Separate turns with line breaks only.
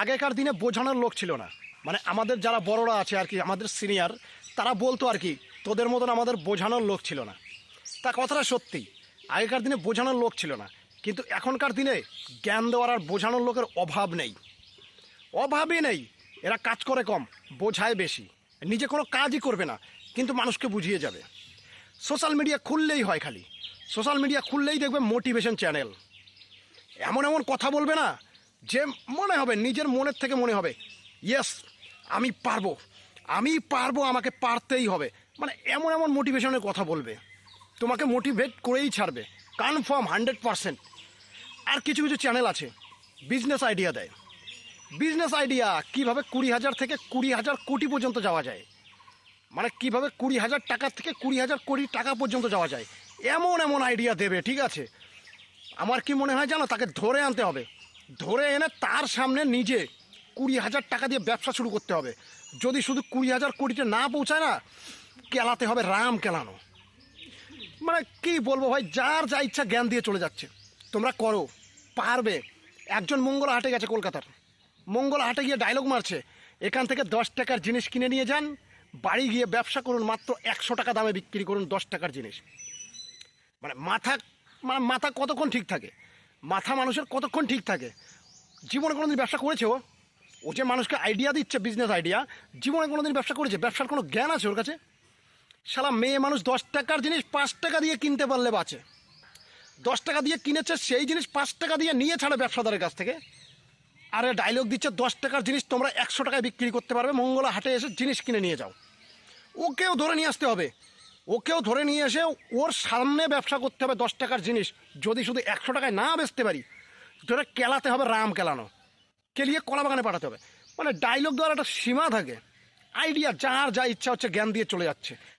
আগেকার দিনে বোঝানোর লোক ছিল না। মানে আমাদের যারা বড়রা আছে আর কি, আমাদের সিনিয়র তারা বলতো আর কি, তোদের মতন আমাদের বোঝানোর লোক ছিল না। তা কথাটা সত্যি, আগেকার দিনে বোঝানোর লোক ছিল না। কিন্তু এখনকার দিনে জ্ঞান দেওয়ার আর বোঝানোর লোকের অভাব নেই। অভাবই নেই, এরা কাজ করে কম, বোঝায় বেশি। নিজে কোনো কাজই করবে না, কিন্তু মানুষকে বুঝিয়ে যাবে। সোশ্যাল মিডিয়া খুললেই হয় খালি। সোশ্যাল মিডিয়া খুললেই দেখবে মোটিভেশন চ্যানেল এমন এমন কথা বলবে না যে মনে হবে, নিজের মনের থেকে মনে হবে ইয়েস আমি পারব। আমি পারব, আমাকে পারতেই হবে। মানে এমন এমন মোটিভেশনের কথা বলবে। তোমাকে মোটিভেট করেই ছাড়বে। কনফার্ম হান্ড্রেড পারসেন্ট আর কিছু কিছু চ্যানেল আছে বিজনেস আইডিয়া দেয়। বিজনেস আইডিয়া কীভাবে কুড়ি হাজার থেকে কুড়ি হাজার কোটি পর্যন্ত যাওয়া যায়? মানে কীভাবে কুড়ি হাজার টাকা থেকে কুড়ি হাজার কোটি টাকা পর্যন্ত যাওয়া যায়? এমন এমন আইডিয়া দেবে, ঠিক আছে? আমার কি মনে হয় জানো, তাকে ধরে আনতে হবে। ধরে এনে তার সামনে নিজে কুড়ি হাজার টাকা দিয়ে ব্যবসা শুরু করতে হবে। যদি শুধু কুড়ি হাজার কোটিতে না পৌঁছায় না, কেলাতে হবে রাম কেলানো। মানে কি বলব ভাই, যার যা ইচ্ছা জ্ঞান দিয়ে চলে যাচ্ছে। তোমরা করো, পারবে। একজন মঙ্গল হাটে গেছে কলকাতার। মঙ্গল হাটে গিয়ে ডায়লগ মারছে। এখান থেকে দশ টাকার জিনিস কিনে নিয়ে যান। বাড়ি গিয়ে ব্যবসা করুন, মাত্র একশো টাকা দামে বিক্রি করুন দশ টাকার জিনিস। মানে মাথা মানে মাথা কতক্ষণ ঠিক থাকে? মাথা মানুষের কতক্ষণ ঠিক থাকে? জীবনে কোনো দিন ব্যবসা করেছে ও? ও যে মানুষকে আইডিয়া দিচ্ছে বিজনেস আইডিয়া জীবনে কোনো দিন ব্যবসা করেছে? ব্যবসার কোনো জ্ঞান আছে ওর কাছে? শালা মেয়ে মানুষ দশ টাকার জিনিস পাঁচ টাকা দিয়ে কিনতে পারলে বাঁচে। দশ টাকা দিয়ে কিনেছে, সেই জিনিস পাঁচ টাকা দিয়ে নিয়ে ছাড়ে ব্যবসাদারের কাছ থেকে। আরে ডায়লগ দিচ্ছে, দশ টাকার জিনিস তোমরা একশো টাকায় বিক্রি করতে পারবে মঙ্গলা হাটে এসে জিনিস কিনে নিয়ে যাও। ওকেও ধরে নিয়ে আসতে হবে। ওকেও ধরে নিয়ে এসে ওর সামনে ব্যবসা করতে হবে দশ টাকার জিনিস। যদি শুধু একশো টাকায় না বেচতে পারি ধরে কেলাতে হবে, রাম কেলানো। কেলিয়ে কলা বাগানে পাঠাতে হবে। মানে ডায়লগ দেওয়ার একটা সীমা থাকে। আইডিয়া যার যা ইচ্ছা হচ্ছে জ্ঞান দিয়ে চলে যাচ্ছে।